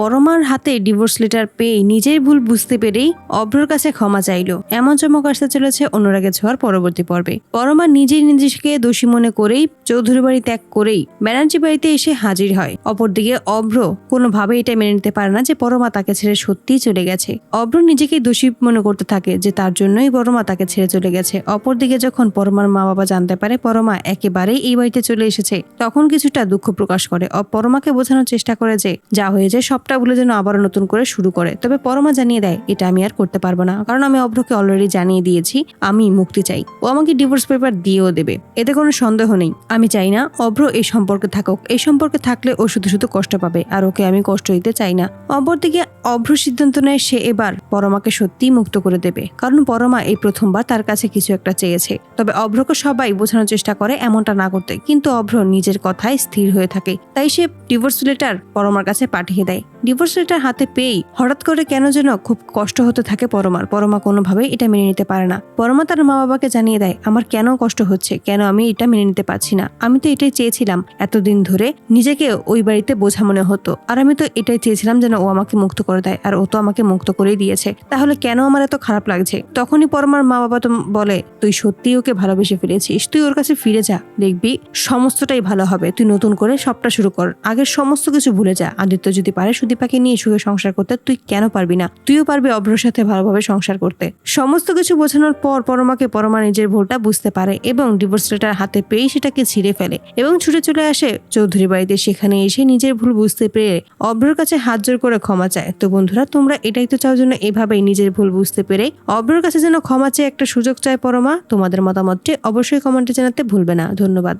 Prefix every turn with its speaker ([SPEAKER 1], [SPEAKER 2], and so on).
[SPEAKER 1] পরমার হাতে divorce letter পেয়ে নিজের ভুল বুঝতে পেরেই অভ্রর কাছে ক্ষমা চাইলো। এমন চমক আসতে চলেছে অনুরাগে ছোঁয়ার পরবর্তী পর্বে। পরমা নিজেই নিজেকে দোষী মনে করেই চৌধুরী বাড়ি ত্যাগ করেই ব্যানার্জি বাড়িতে এসে হাজির হয়। অপরদিকে অভ্র কোনোভাবে এটা মেনে নিতে পারে না যে পরমা তাকে ছেড়ে সত্যিই চলে গেছে। অভ্র নিজেকে দোষী মনে করতে থাকে যে তার জন্যই পরমা তাকে ছেড়ে চলে গেছে। অপরদিকে যখন পরমার মা বাবা জানতে পারে পরমা একেবারেই এই বাড়িতে চলে এসেছে, তখন কিছুটা দুঃখ প্রকাশ করে। পরমাকে বোঝানোর চেষ্টা করে যে যা হয়েছে সবটা ভুলে যেন আবারও নতুন করে শুরু করে। তবে পরমা জানিয়ে দেয়, এটা আমি আর করতে পারব না। কারণ আমি অভ্রকে অলরেডি জানিয়ে দিয়েছি, আমি মুক্তি চাই। ও আমাকে ডিভোর্স পেপার দিয়েও দেবে। এতে কোনো সন্দেহ নেই। আমি চাই না অভ্র এই সম্পর্কে থাকুক। এই সম্পর্কে থাকলে ও শুধু শুধু কষ্ট পাবে, আর ওকে আমি কষ্ট দিতে চাই না। অপরদিকে অভ্র সিদ্ধান্ত নেয়, সে এবার পরমাকে সত্যিই মুক্ত করে দেবে। কারণ পরমা এই প্রথমবার তার কাছে কিছু একটা চেয়েছে। তবে অভ্রকে সবাই বোঝানোর চেষ্টা করে এমনটা না করতে। কিন্তু অভ্র নিজের কথায় স্থির হয়ে থাকে। তাই সে ডিভোর্স লেটার পরমার কাছে পাঠিয়ে দেয়। ডিভোর্স লেটার হাতে পেয়েই হঠাৎ করে কেন যেন খুব কষ্ট হতে থাকে পরমার। পরমা কোনোভাবেই এটা মেনে নিতে পারে না। পরমা তার মা বাবাকে জানিয়ে দেয়, আমার কেন কষ্ট হচ্ছে? কেন আমি এটা মেনে নিতে পারছি না? আমি তো এটাই চেয়েছিলাম এতদিন ধরে। নিজেকে ওই বাড়িতে বোঝা মনে হতো। আর আমি তো এটাই চেয়েছিলাম যেন ও আমাকে মুক্ত করে দেয়। আর ও তো আমাকে মুক্ত করেই দিয়েছে। তাহলে কেন আমার এত খারাপ লাগছে? তখনই পরমার মা বাবা তো বলে, তুই সত্যিই ওকে ভালোবেসে ফেলেছিস। তুই ওর কাছে ফিরে যা। দেখবি, সমস্তটাই ভালো হবে। তুই নতুন করে সবটা শুরু কর। আগের সমস্ত কিছু ভুলে যা। আদিত্য যদি পারে সুদীপাকে নিয়ে সুখে সংসার করতে তুই কেন পারবি না? তুইও পারবি অভ্রর সাথে ভালোভাবে সংসার করতে। সমস্ত কিছু বোঝানোর পর পরমাকে পরমা নিজের ভুলটা বুঝতে পারে এবং ডিভোর্স লেটার হাতে পেয়েই সেটাকে ছিঁড়ে ফেলে এবং ছুটে চলে আসে চৌধুরী বাড়িতে। সেখানে এসে নিজের ভুল বুঝতে পেরে অভ্রর কাছে হাত জোর করে ক্ষমা চায়। তো বন্ধুরা, তোমরা এটাই তো চাও জন্য এভাবেই নিজের ভুল বুঝতে পেরে অভ্রর কাছে যেন ক্ষমা চেয়ে একটা সুযোগ চায় পরমা? তোমাদের মতামতটি অবশ্যই কমেন্টে জানাতে ভুলবে না। ধন্যবাদ।